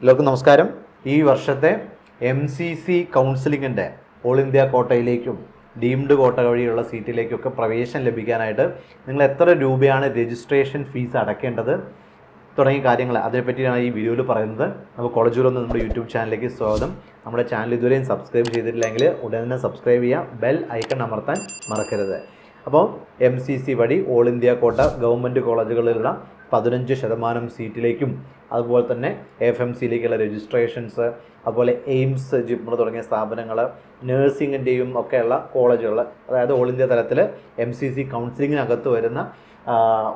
എല്ലാവർക്കും നമസ്കാരം. ഈ വർഷത്തെ എം സി സി കൗൺസിലിങ്ങിന്റെ ഓൾ ഇന്ത്യ കോട്ടയിലേക്കും ഡീംഡ് കോട്ട വഴിയുള്ള സീറ്റിലേക്കൊക്കെ പ്രവേശനം ലഭിക്കാനായിട്ട് നിങ്ങൾ എത്ര രൂപയാണ് രജിസ്ട്രേഷൻ ഫീസ് അടക്കേണ്ടത് തുടങ്ങിയ കാര്യങ്ങൾ അതിനെപ്പറ്റിയാണ് ഈ വീഡിയോയിൽ പറയുന്നത്. കോളേജ് ഒന്ന് നമ്മുടെ യൂട്യൂബ് ചാനലിലേക്ക് സ്വാഗതം. നമ്മുടെ ചാനൽ ഇതുവരെയും സബ്സ്ക്രൈബ് ചെയ്തിട്ടില്ലെങ്കിൽ ഉടൻ തന്നെ സബ്സ്ക്രൈബ് ചെയ്യുക. ബെൽ ഐക്കൺ അമർത്താൻ മറക്കരുത്. അപ്പോൾ എം സി സി വഴി ഓൾ ഇന്ത്യ കോട്ട ഗവൺമെന്റ് കോളേജുകളിലുള്ള പതിനഞ്ച് ശതമാനം സീറ്റിലേക്കും അതുപോലെ തന്നെ എഫ് എം സിയിലേക്കുള്ള രജിസ്ട്രേഷൻസ് അതുപോലെ എയിംസ് ജിപ്മർ തുടങ്ങിയ സ്ഥാപനങ്ങൾ നഴ്സിങ്ങിന്റെയും ഒക്കെയുള്ള കോളേജുകൾ അതായത് ഓൾ ഇന്ത്യ തലത്തിൽ എം സി സി കൗൺസിലിങ്ങിനകത്ത് വരുന്ന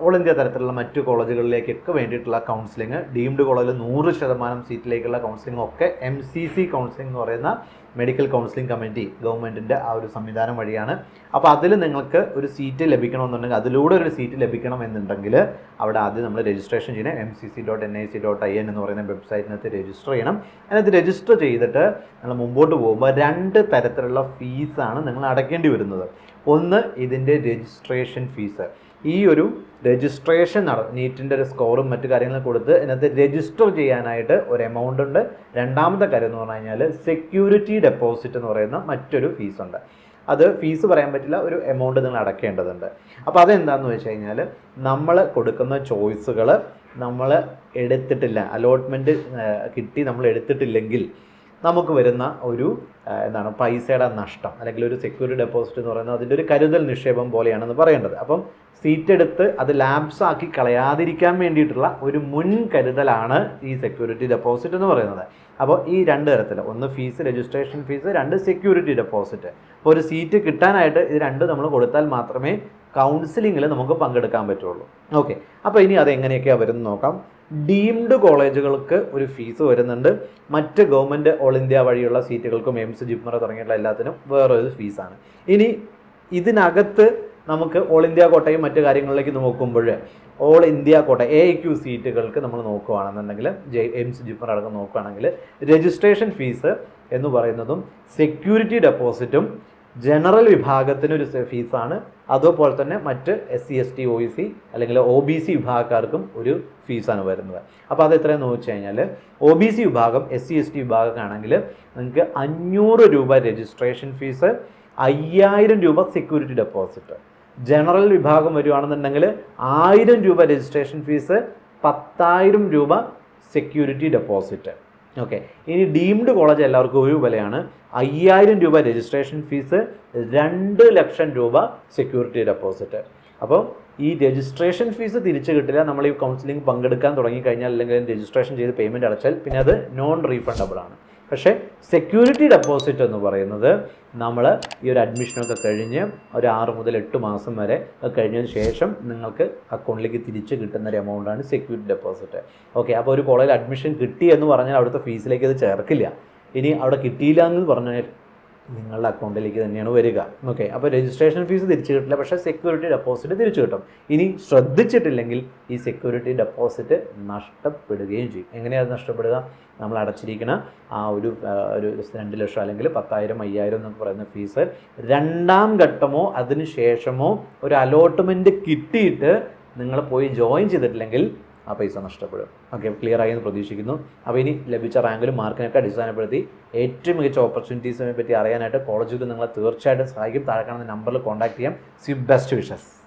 ഓൾ ഇന്ത്യ തരത്തിലുള്ള മറ്റു കോളേജുകളിലേക്കൊക്കെ വേണ്ടിയിട്ടുള്ള കൗൺസിലിംഗ് ഡീംഡ് കോളേജിൽ നൂറ് ശതമാനം സീറ്റിലേക്കുള്ള കൗൺസിലിംഗ് ഒക്കെ എം സി സി കൗൺസിലിംഗ് എന്ന് പറയുന്ന മെഡിക്കൽ കൗൺസിലിംഗ് കമ്മിറ്റി ഗവൺമെന്റിന്റെ ആ ഒരു സംവിധാനം വഴിയാണ്. അപ്പോൾ അതിൽ നിങ്ങൾക്ക് ഒരു സീറ്റ് ലഭിക്കണമെന്നുണ്ടെങ്കിൽ അതിലൂടെ ഒരു സീറ്റ് ലഭിക്കണം ലഭിക്കണമെന്നുണ്ടെങ്കിൽ അവിടെ ആദ്യം നമ്മൾ രജിസ്ട്രേഷൻ ചെയ്യണം M C C dot N I C dot I N എന്ന് പറയുന്ന വെബ്സൈറ്റിനകത്ത് രജിസ്റ്റർ ചെയ്യണം. അതിനകത്ത് രജിസ്റ്റർ ചെയ്തിട്ട് നിങ്ങൾ മുമ്പോട്ട് പോകുമ്പോൾ രണ്ട് തരത്തിലുള്ള ഫീസാണ് നിങ്ങൾ അടയ്ക്കേണ്ടി വരുന്നത്. ഒന്ന് ഇതിന്റെ രജിസ്ട്രേഷൻ ഫീസ് ഈ ഒരു രജിസ്ട്രേഷൻ നട നീറ്റിന്റെ ഒരു സ്കോറും മറ്റു കാര്യങ്ങളും കൊടുത്ത് ഇതിനകത്ത് രജിസ്റ്റർ ചെയ്യാനായിട്ട് ഒരു എമൗണ്ട് ഉണ്ട്. രണ്ടാമത്തെ കാര്യം എന്ന് പറഞ്ഞു കഴിഞ്ഞാൽ സെക്യൂരിറ്റി ഡെപ്പോസിറ്റ് എന്ന് പറയുന്ന മറ്റൊരു ഫീസുണ്ട് അത് ഫീസ് പറയാൻ പറ്റില്ല ഒരു എമൗണ്ട് നിങ്ങൾ അടയ്ക്കേണ്ടതുണ്ട്. അപ്പോൾ അതെന്താണെന്ന് വെച്ച് കഴിഞ്ഞാൽ നമ്മൾ കൊടുക്കുന്ന ചോയ്സുകൾ നമ്മൾ എടുത്തിട്ടില്ല. അലോട്ട്മെന്റ് കിട്ടി നമ്മൾ എടുത്തിട്ടില്ലെങ്കിൽ നമുക്ക് വരുന്ന ഒരു എന്താണ് പൈസയുടെ നഷ്ടം. അല്ലെങ്കിൽ ഒരു സെക്യൂരിറ്റി ഡെപ്പോസിറ്റ് എന്ന് പറയുന്നത് അതിന്റെ ഒരു കരുതൽ നിക്ഷേപം പോലെയാണെന്ന് പറയേണ്ടത്. അപ്പം സീറ്റ് എടുത്ത് അത് ലാബ്സ് ആക്കി കളയാതിരിക്കാൻ വേണ്ടിയിട്ടുള്ള ഒരു മുൻകരുതലാണ് ഈ സെക്യൂരിറ്റി ഡെപ്പോസിറ്റ് എന്ന് പറയുന്നത്. അപ്പോൾ ഈ രണ്ട് തരത്തിൽ ഒന്ന് ഫീസ് രജിസ്ട്രേഷൻ ഫീസ് രണ്ട് സെക്യൂരിറ്റി ഡെപ്പോസിറ്റ് അപ്പോൾ ഒരു സീറ്റ് കിട്ടാനായിട്ട് ഇത് രണ്ട് നമ്മൾ കൊടുത്താൽ മാത്രമേ കൗൺസിലിങ്ങിൽ നമുക്ക് പങ്കെടുക്കാൻ പറ്റുള്ളൂ. ഓക്കെ. അപ്പോൾ ഇനി അതെങ്ങനെയൊക്കെയാണ് വരുന്നത് നോക്കാം. ഡീംഡ് കോളേജുകൾക്ക് ഒരു ഫീസ് വരുന്നുണ്ട്. മറ്റ് ഗവൺമെന്റ് ഓൾ ഇന്ത്യ വഴിയുള്ള സീറ്റുകൾക്കും എംസ് ജിപ്മറ തുടങ്ങിയിട്ടുള്ള എല്ലാത്തിനും വേറൊരു ഫീസാണ് ഇനി ഇതിനകത്ത് നമുക്ക് ഓൾ ഇന്ത്യ കോട്ടയും മറ്റു കാര്യങ്ങളിലേക്ക് നോക്കുമ്പോൾ all India quota A Q സീറ്റുകൾക്ക് നമ്മൾ നോക്കുകയാണെന്നുണ്ടെങ്കിൽ ജെ എംസ് ജിപ്മർ അടക്കം നോക്കുകയാണെങ്കിൽ രജിസ്ട്രേഷൻ ഫീസ് എന്ന് പറയുന്നതും സെക്യൂരിറ്റി ഡെപ്പോസിറ്റും ജനറൽ വിഭാഗത്തിന് ഒരു ഫീസാണ്. അതുപോലെ തന്നെ മറ്റ് S C S T O C അല്ലെങ്കിൽ ഒ ബി സി വിഭാഗക്കാർക്കും ഒരു ഫീസാണ് വരുന്നത്. അപ്പോൾ അത് എത്രയെന്ന് വെച്ച് കഴിഞ്ഞാൽ ഒ ബി സി വിഭാഗം എസ് സി എസ് ടി വിഭാഗമാണെങ്കിൽ നിങ്ങൾക്ക് അഞ്ഞൂറ് രൂപ രജിസ്ട്രേഷൻ ഫീസ് അയ്യായിരം രൂപ സെക്യൂരിറ്റി ഡെപ്പോസിറ്റ് ജനറൽ വിഭാഗം വരുവാണെന്നുണ്ടെങ്കിൽ ആയിരം രൂപ രജിസ്ട്രേഷൻ ഫീസ് പത്തായിരം രൂപ സെക്യൂരിറ്റി ഡെപ്പോസിറ്റ് ഓക്കെ ഇനി ഡീംഡ് കോളേജ് എല്ലാവർക്കും ഒരു വിലയാണ്. അയ്യായിരം രൂപ രജിസ്ട്രേഷൻ ഫീസ് രണ്ട് ലക്ഷം രൂപ സെക്യൂരിറ്റി ഡെപ്പോസിറ്റ് അപ്പോൾ ഈ രജിസ്ട്രേഷൻ ഫീസ് തിരിച്ചു കിട്ടില്ല. നമ്മൾ ഈ കൗൺസിലിംഗ് പങ്കെടുക്കാൻ തുടങ്ങിക്കഴിഞ്ഞാൽ അല്ലെങ്കിൽ രജിസ്ട്രേഷൻ ചെയ്ത് പേയ്മെന്റ് അടച്ചാൽ പിന്നെ അത് നോൺ റീഫണ്ടബിൾ ആണ്. പക്ഷേ സെക്യൂരിറ്റി ഡെപ്പോസിറ്റ് എന്ന് പറയുന്നത് നമ്മൾ ഈ ഒരു അഡ്മിഷനൊക്കെ കഴിഞ്ഞ് ഒരു ആറ് മുതൽ എട്ട് മാസം വരെ കഴിഞ്ഞതിന് ശേഷം നിങ്ങൾക്ക് അക്കൗണ്ടിലേക്ക് തിരിച്ച് കിട്ടുന്ന ഒരു എമൗണ്ടാണ് സെക്യൂരിറ്റി ഡെപ്പോസിറ്റ് ഓക്കെ അപ്പോൾ ഒരു കോളേജിൽ അഡ്മിഷൻ കിട്ടി എന്ന് പറഞ്ഞാൽ അവിടുത്തെ ഫീസിലേക്ക് അത് ചേർക്കില്ല. ഇനി അവിടെ കിട്ടിയില്ല എന്ന് പറഞ്ഞാൽ നിങ്ങളുടെ അക്കൗണ്ടിലേക്ക് തന്നെയാണ് വരിക. ഓക്കെ അപ്പോൾ രജിസ്ട്രേഷൻ ഫീസ് തിരിച്ചു കിട്ടില്ല. പക്ഷേ സെക്യൂരിറ്റി ഡെപ്പോസിറ്റ് തിരിച്ചു കിട്ടും. ഇനി ശ്രദ്ധിച്ചിട്ടില്ലെങ്കിൽ ഈ സെക്യൂരിറ്റി ഡെപ്പോസിറ്റ് നഷ്ടപ്പെടുകയും ചെയ്യും. എങ്ങനെയാണ് നഷ്ടപ്പെടുക? നമ്മൾ അടച്ചിരിക്കുന്ന ആ ഒരു ഒരു രണ്ട് ലക്ഷം അല്ലെങ്കിൽ പത്തായിരം അയ്യായിരം എന്നൊക്കെ പറയുന്ന ഫീസ് രണ്ടാം ഘട്ടമോ അതിന് ശേഷമോ ഒരു അലോട്ട്മെന്റ് കിട്ടിയിട്ട് നിങ്ങൾ പോയി ജോയിൻ ചെയ്തിട്ടില്ലെങ്കിൽ ആ പൈസ നഷ്ടപ്പെടും. ഓക്കെ ക്ലിയർ ആയി എന്ന് പ്രതീക്ഷിക്കുന്നു. അപ്പോൾ ഇനി ലഭിച്ച റാങ്കിലും മാർക്കിനൊക്കെ അടിസ്ഥാനപ്പെടുത്തി ഏറ്റവും മികച്ച ഓപ്പർച്യൂണിറ്റീസിനെ പറ്റി അറിയാനായിട്ട് കോളേജിൽ നിങ്ങളെ തീർച്ചയായിട്ടും സഹായിക്കും. താഴെ കാണുന്ന നമ്പറിൽ കോൺടാക്ട് ചെയ്യാം. C best wishes